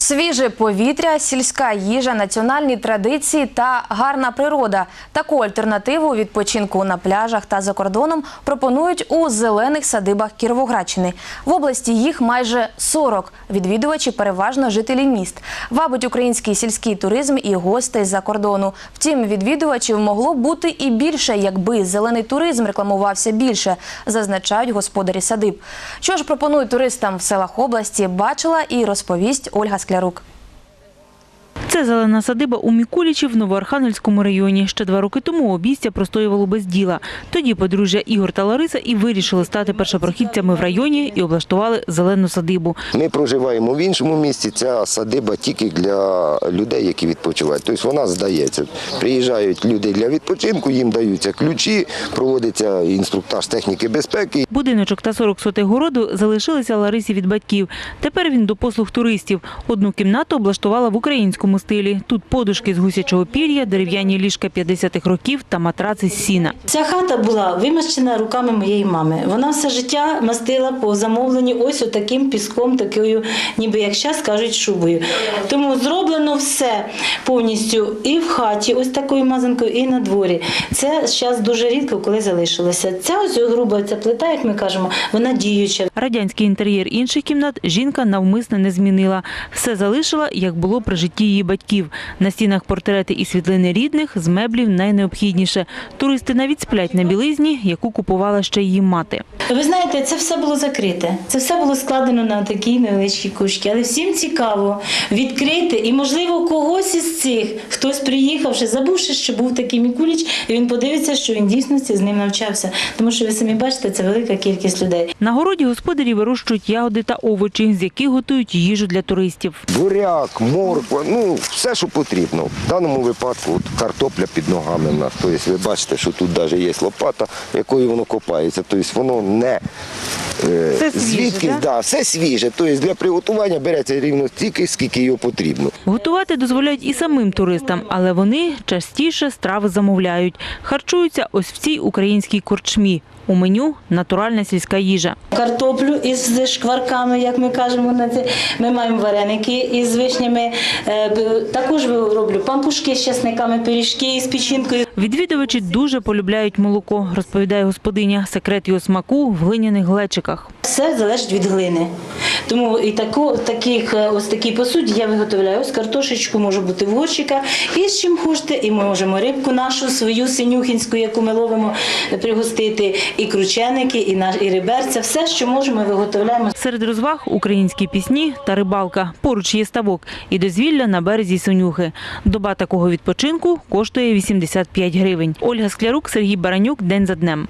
Свіже повітря, сільська їжа, національні традиції та гарна природа. Таку альтернативу відпочинку на пляжах та за кордоном пропонують у зелених садибах Кіровоградщини. В області їх майже 40. Відвідувачі переважно жителі міст. Вабить український сільський туризм і гостей з-за кордону. Втім, відвідувачів могло бути і більше, якби зелений туризм рекламувався більше, зазначають господарі садиб. Що ж пропонують туристам в селах області, бачила і розповість Ольга Склярук. Це зелена садиба у Мікулічі в Новоархангельському районі. Ще два роки тому обійстя простоювало без діла. Тоді подружжя Ігор та Лариса і вирішили стати першопрохідцями в районі і облаштували зелену садибу. Ми проживаємо в іншому місті. Ця садиба тільки для людей, які відпочивають. Тобто вона здається. Приїжджають люди для відпочинку, їм даються ключі, проводиться інструктаж техніки безпеки. Будиночок та 40 сотих городу залишилися Ларисі від батьків. Тепер він до послуг туристів. Одну кімнату облаштувала в українському стилі. Тут подушки з гусячого пір'я, дерев'яні ліжка 50-х років та матраци з сіна. Ця хата була вимащена руками моєї мами. Вона все життя мастила по замовленні ось таким піском, такою, ніби як зараз кажуть, шубою. Тому зроблено все повністю і в хаті, ось такою мазанкою, і на дворі. Це зараз дуже рідко, коли залишилося. Ця ось груба ця плита, як ми кажемо, вона діюча. Радянський інтер'єр інших кімнат жінка навмисне не змінила. Все залишила, як було при житті її батьків. На стінах портрети і світлини рідних, з меблів найнеобхідніше. Туристи навіть сплять на білизні, яку купувала ще її мати. Ви знаєте, це все було закрите. Це все було складено на такі невеличкі кушки. Але всім цікаво відкрити, і можливо когось із цих хтось приїхавши, забувши, що був такий Мікуліч, і він подивиться, що він дійсності з ним навчався. Тому що ви самі бачите, це велика кількість людей. На городі господарі вирощують ягоди та овочі, з яких готують їжу для туристів. Буряк, морква, ну все, що потрібно. В даному випадку от, картопля під ногами в нас. Тобто ви бачите, що тут навіть є лопата, якою воно копається. Тобто воно не Все звідки, да? да, все свіже. Тобто для приготування береться рівно стільки, скільки його потрібно. Готувати дозволяють і самим туристам, але вони частіше страви замовляють. Харчуються ось в цій українській корчмі. У меню натуральна сільська їжа. Картоплю із шкварками, як ми кажемо, на це. Ми маємо вареники із вишнями. Е, Також роблю пампушки з чесниками, пиріжки із печінкою. Відвідувачі дуже полюбляють молоко, розповідає господиня. Секрет його смаку в глиняних глечиках. Все залежить від глини. Тому і таку, таких, е, ось такій посуді я виготовляю ось картошечку, може бути в горщика, і з чим хочете, і можемо рибку нашу, свою синюхінську, яку ми ловимо, е, пригостити, і крученики, і, наш, і риберця. Все, що можемо, виготовляємо. Серед розваг українські пісні та рибалка. Поруч є ставок і дозвілля на березі Сонюхи. Доба такого відпочинку коштує 85 гривень. Ольга Склярук, Сергій Баранюк. День за днем.